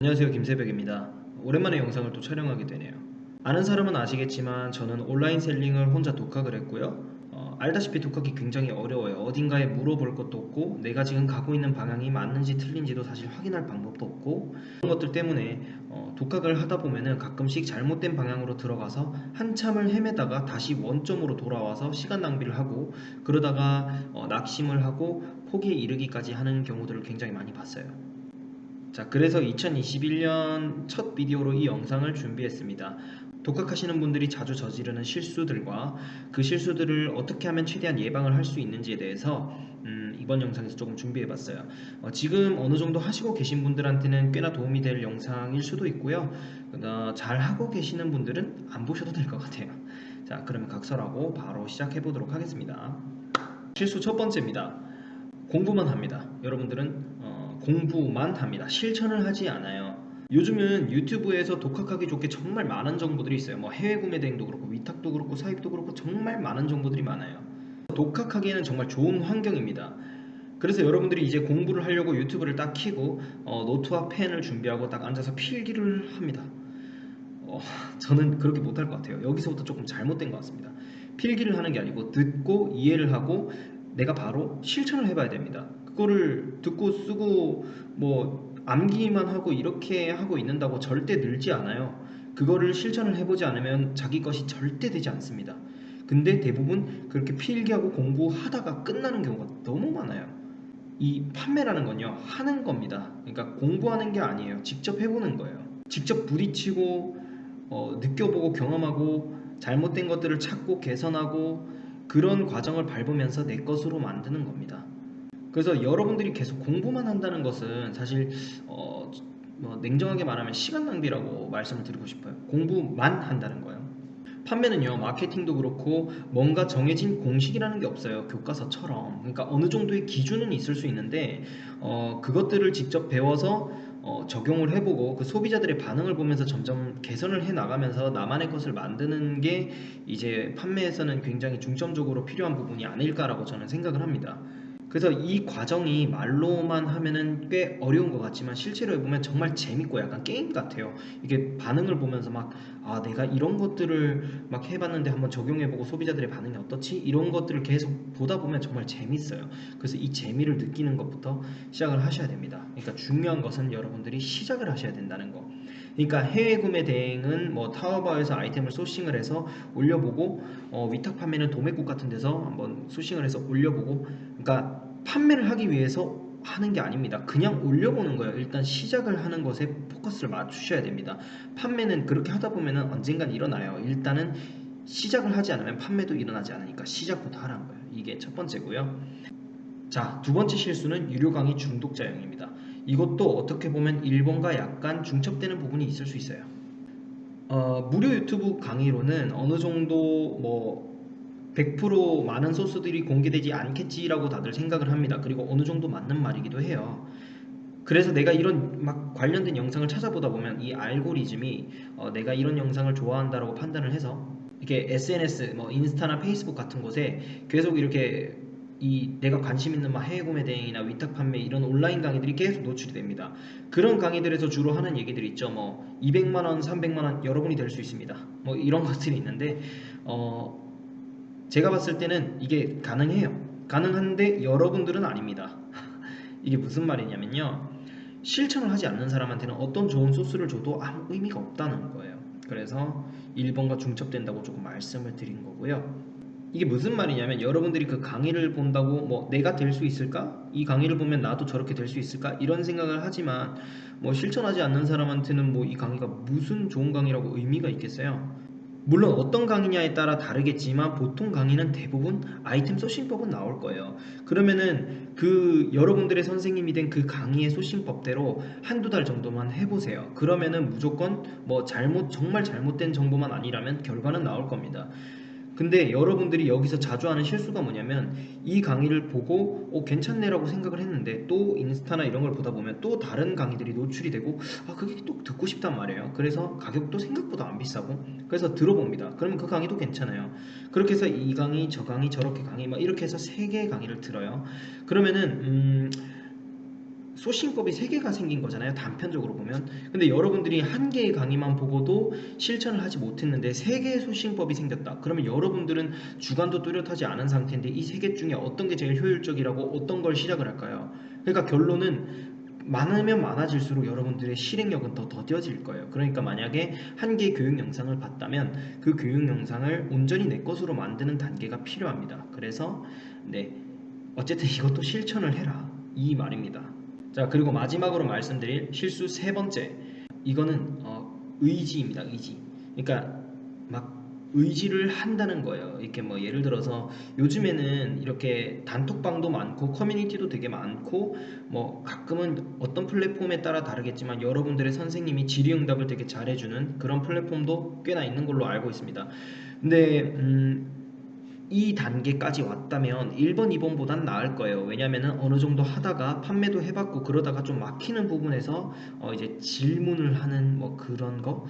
안녕하세요 김새벽입니다. 오랜만에 영상을 또 촬영하게 되네요. 아는 사람은 아시겠지만 저는 온라인 셀링을 혼자 독학을 했고요. 어, 알다시피 독학이 굉장히 어려워요. 어딘가에 물어볼 것도 없고 내가 지금 가고 있는 방향이 맞는지 틀린지도 사실 확인할 방법도 없고 그런 것들 때문에 어, 독학을 하다 보면은 가끔씩 잘못된 방향으로 들어가서 한참을 헤매다가 다시 원점으로 돌아와서 시간 낭비를 하고 그러다가 어, 낙심을 하고 포기에 이르기까지 하는 경우들을 굉장히 많이 봤어요. 자, 그래서 2021년 첫 비디오로 이 영상을 준비했습니다. 독학하시는 분들이 자주 저지르는 실수들과 그 실수들을 어떻게 하면 최대한 예방을 할 수 있는지에 대해서 음, 이번 영상에서 조금 준비해봤어요. 어, 지금 어느 정도 하시고 계신 분들한테는 꽤나 도움이 될 영상일 수도 있고요. 어, 잘 하고 계시는 분들은 안 보셔도 될 것 같아요. 자, 그러면 각설하고 바로 시작해 보도록 하겠습니다. 실수 첫 번째입니다. 공부만 합니다. 여러분들은 어, 공부만 합니다. 실천을 하지 않아요. 요즘은 유튜브에서 독학하기 좋게 정말 많은 정보들이 있어요. 뭐 해외 구매 대행도 그렇고 위탁도 그렇고 사입도 그렇고 정말 많은 정보들이 많아요. 독학하기에는 정말 좋은 환경입니다. 그래서 여러분들이 이제 공부를 하려고 유튜브를 딱 키고 어, 노트와 펜을 준비하고 딱 앉아서 필기를 합니다. 어, 저는 그렇게 못할 것 같아요. 여기서부터 조금 잘못된 것 같습니다. 필기를 하는 게 아니고 듣고 이해를 하고 내가 바로 실천을 해봐야 됩니다. 그거를 듣고 쓰고 뭐 암기만 하고 이렇게 하고 있는다고 절대 늘지 않아요. 그거를 실천을 해보지 않으면 자기 것이 절대 되지 않습니다. 근데 대부분 그렇게 필기하고 공부하다가 끝나는 경우가 너무 많아요. 이 판매라는 건요, 하는 겁니다. 그러니까 공부하는 게 아니에요. 직접 해보는 거예요. 직접 부딪히고, 어, 느껴보고 경험하고, 잘못된 것들을 찾고 개선하고, 그런 과정을 밟으면서 내 것으로 만드는 겁니다. 그래서 여러분들이 계속 공부만 한다는 것은 사실 어, 뭐 냉정하게 말하면 시간 낭비라고 말씀을 드리고 싶어요. 공부만 한다는 거예요. 판매는요, 마케팅도 그렇고 뭔가 정해진 공식이라는 게 없어요. 교과서처럼. 그러니까 어느 정도의 기준은 있을 수 있는데 어, 그것들을 직접 배워서 어, 적용을 해보고 그 소비자들의 반응을 보면서 점점 개선을 해 나가면서 나만의 것을 만드는 게 이제 판매에서는 굉장히 중점적으로 필요한 부분이 아닐까라고 저는 생각을 합니다. 그래서 이 과정이 말로만 하면은 꽤 어려운 것 같지만 실제로 해보면 정말 재밌고 약간 게임 같아요. 이게 반응을 보면서 막, 아, 내가 이런 것들을 막 해봤는데 한번 적용해보고 소비자들의 반응이 어떻지? 이런 것들을 계속 보다 보면 정말 재밌어요. 그래서 이 재미를 느끼는 것부터 시작을 하셔야 됩니다. 그러니까 중요한 것은 여러분들이 시작을 하셔야 된다는 거. 그러니까 해외 구매 대행은 뭐 타오바오에서 아이템을 소싱을 해서 올려보고 어, 위탁 판매는 도매국 같은 데서 한번 소싱을 해서 올려보고 그러니까 판매를 하기 위해서 하는 게 아닙니다. 그냥 올려보는 거예요. 일단 시작을 하는 것에 포커스를 맞추셔야 됩니다. 판매는 그렇게 하다 보면은 언젠간 일어나요. 일단은 시작을 하지 않으면 판매도 일어나지 않으니까 시작부터 하라는 거예요. 이게 첫 번째고요. 자, 두 번째 실수는 유료 강의 중독자형입니다. 이것도 어떻게 보면 일본과 약간 중첩되는 부분이 있을 수 있어요. 어, 무료 유튜브 강의로는 어느 정도 뭐 100% 많은 소스들이 공개되지 않겠지라고 다들 생각을 합니다. 그리고 어느 정도 맞는 말이기도 해요. 그래서 내가 이런 막 관련된 영상을 찾아보다 보면 이 알고리즘이 어, 내가 이런 영상을 좋아한다라고 판단을 해서 이렇게 SNS, 뭐 인스타나 페이스북 같은 곳에 계속 이렇게 이 내가 관심 있는 막 해외 구매 대행이나 위탁 판매 이런 온라인 강의들이 계속 노출이 됩니다. 그런 강의들에서 주로 하는 얘기들이 있죠. 뭐 200만 원, 300만 원 여러분이 될 수 있습니다. 뭐 이런 것들이 있는데 어 제가 봤을 때는 이게 가능해요. 가능한데 여러분들은 아닙니다. 이게 무슨 말이냐면요. 실천을 하지 않는 사람한테는 어떤 좋은 소스를 줘도 아무 의미가 없다는 거예요. 그래서 1번과 중첩된다고 조금 말씀을 드린 거고요. 이게 무슨 말이냐면 여러분들이 그 강의를 본다고 뭐 내가 될 수 있을까? 이 강의를 보면 나도 저렇게 될 수 있을까? 이런 생각을 하지만 뭐 실천하지 않는 사람한테는 뭐 이 강의가 무슨 좋은 강의라고 의미가 있겠어요? 물론 어떤 강의냐에 따라 다르겠지만 보통 강의는 대부분 아이템 소싱법은 나올 거예요. 그러면은 그 여러분들의 선생님이 된 그 강의의 소싱법대로 한두 달 정도만 해보세요. 그러면은 무조건 뭐 잘못, 정말 잘못된 정보만 아니라면 결과는 나올 겁니다. 근데 여러분들이 여기서 자주 하는 실수가 뭐냐면 이 강의를 보고 어, 괜찮네라고 생각을 했는데 또 인스타나 이런 걸 보다 보면 또 다른 강의들이 노출이 되고 아 그게 또 듣고 싶단 말이에요. 그래서 가격도 생각보다 안 비싸고 그래서 들어봅니다. 그러면 그 강의도 괜찮아요. 그렇게 해서 이 강의, 저 강의, 저렇게 강의 막 이렇게 해서 세 개의 강의를 들어요. 그러면은 음 소싱법이 세 개가 생긴 거잖아요. 단편적으로 보면. 근데 여러분들이 한 개의 강의만 보고도 실천을 하지 못했는데 세 개의 소싱법이 생겼다. 그러면 여러분들은 주관도 뚜렷하지 않은 상태인데 이세개 중에 어떤 게 제일 효율적이라고 어떤 걸 시작을 할까요? 그러니까 결론은 많으면 많아질수록 여러분들의 실행력은 더 더뎌질 거예요. 그러니까 만약에 한 개의 교육 영상을 봤다면 그 교육 영상을 온전히 내 것으로 만드는 단계가 필요합니다. 그래서 네 어쨌든 이것도 실천을 해라 이 말입니다. 자 그리고 마지막으로 말씀드릴 실수 세 번째 이거는 어, 의지입니다. 의지. 그러니까 막 의지를 한다는 거예요. 이렇게 뭐 예를 들어서 요즘에는 이렇게 단톡방도 많고 커뮤니티도 되게 많고 뭐 가끔은 어떤 플랫폼에 따라 다르겠지만 여러분들의 선생님이 질의응답을 되게 잘해주는 그런 플랫폼도 꽤나 있는 걸로 알고 있습니다. 근데 음, 이 단계까지 왔다면 1번, 2번보단 나을 거예요. 왜냐면은 어느 정도 하다가 판매도 해봤고 그러다가 좀 막히는 부분에서 어 이제 질문을 하는 뭐 그런 거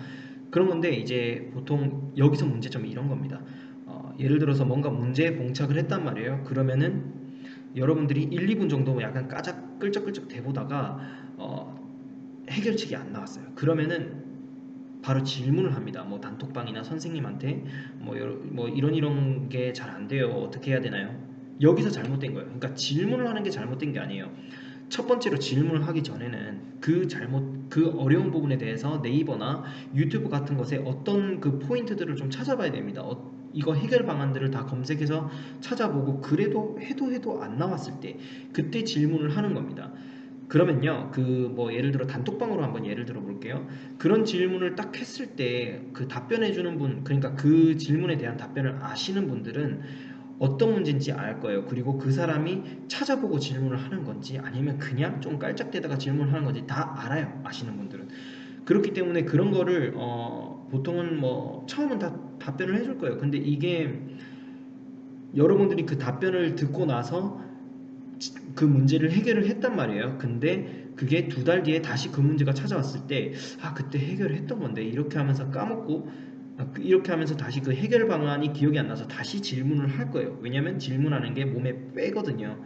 그런 건데 이제 보통 여기서 문제점이 이런 겁니다. 어 예를 들어서 뭔가 문제에 봉착을 했단 말이에요. 그러면은 여러분들이 1, 2분 정도 약간 까작 끌적끌적 대보다가 어 해결책이 안 나왔어요. 그러면은 바로 질문을 합니다. 뭐 단톡방이나 선생님한테 뭐, 여러, 뭐 이런 이런 게 잘 안 돼요. 어떻게 해야 되나요? 여기서 잘못된 거예요. 그러니까 질문을 하는 게 잘못된 게 아니에요. 첫 번째로 질문을 하기 전에는 그 잘못 그 어려운 부분에 대해서 네이버나 유튜브 같은 것에 어떤 그 포인트들을 좀 찾아봐야 됩니다. 어, 이거 해결 방안들을 다 검색해서 찾아보고 그래도 해도 해도 안 나왔을 때 그때 질문을 하는 겁니다. 그러면요, 그 뭐 예를 들어 단톡방으로 한번 예를 들어 볼게요. 그런 질문을 딱 했을 때 그 답변해 주는 분, 그러니까 그 질문에 대한 답변을 아시는 분들은 어떤 문제인지 알 거예요. 그리고 그 사람이 찾아보고 질문을 하는 건지 아니면 그냥 좀 깔짝대다가 질문을 하는 건지 다 알아요. 아시는 분들은. 그렇기 때문에 그런 거를 어, 보통은 뭐 처음은 다 답변을 해줄 거예요. 근데 이게 여러분들이 그 답변을 듣고 나서 그 문제를 해결을 했단 말이에요. 근데 그게 두 달 뒤에 다시 그 문제가 찾아왔을 때, 아, 그때 해결을 했던 건데, 이렇게 하면서 까먹고, 아, 그- 이렇게 하면서 다시 그 해결 방안이 기억이 안 나서 다시 질문을 할 거예요. 왜냐면 질문하는 게 몸에 빼거든요.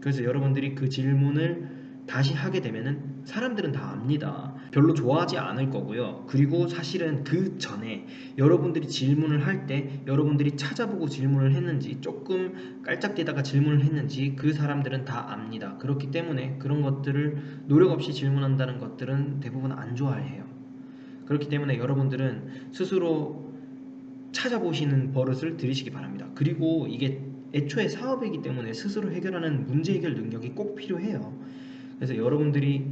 그래서 여러분들이 그 질문을 다시 하게 되면은 사람들은 다 압니다. 별로 좋아하지 않을 거고요. 그리고 사실은 그 전에 여러분들이 질문을 할 때 여러분들이 찾아보고 질문을 했는지 조금 깔짝대다가 질문을 했는지 그 사람들은 다 압니다. 그렇기 때문에 그런 것들을 노력 없이 질문한다는 것들은 대부분 안 좋아해요. 그렇기 때문에 여러분들은 스스로 찾아보시는 버릇을 들이시기 바랍니다. 그리고 이게 애초에 사업이기 때문에 스스로 해결하는 문제 해결 능력이 꼭 필요해요. 그래서 여러분들이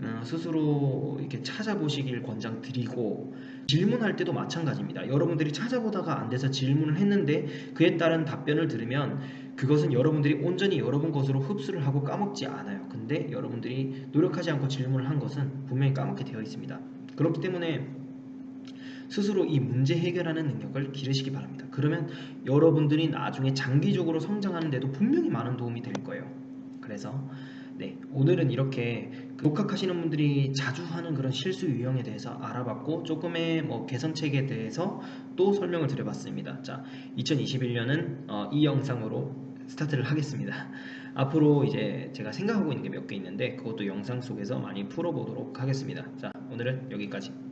어, 스스로 이렇게 찾아보시길 권장드리고 질문할 때도 마찬가지입니다. 여러분들이 찾아보다가 안 돼서 질문을 했는데 그에 따른 답변을 들으면 그것은 여러분들이 온전히 여러분 것으로 흡수를 하고 까먹지 않아요. 근데 여러분들이 노력하지 않고 질문을 한 것은 분명히 까먹게 되어 있습니다. 그렇기 때문에 스스로 이 문제 해결하는 능력을 기르시기 바랍니다. 그러면 여러분들이 나중에 장기적으로 성장하는 데도 분명히 많은 도움이 될 거예요. 그래서 네, 오늘은 이렇게 독학하시는 분들이 자주 하는 그런 실수 유형에 대해서 알아봤고 조금의 뭐 개선책에 대해서 또 설명을 드려봤습니다. 자, 2021년은 이 영상으로 스타트를 하겠습니다. 앞으로 이제 제가 생각하고 있는 게 몇 개 있는데 그것도 영상 속에서 많이 풀어보도록 하겠습니다. 자, 오늘은 여기까지.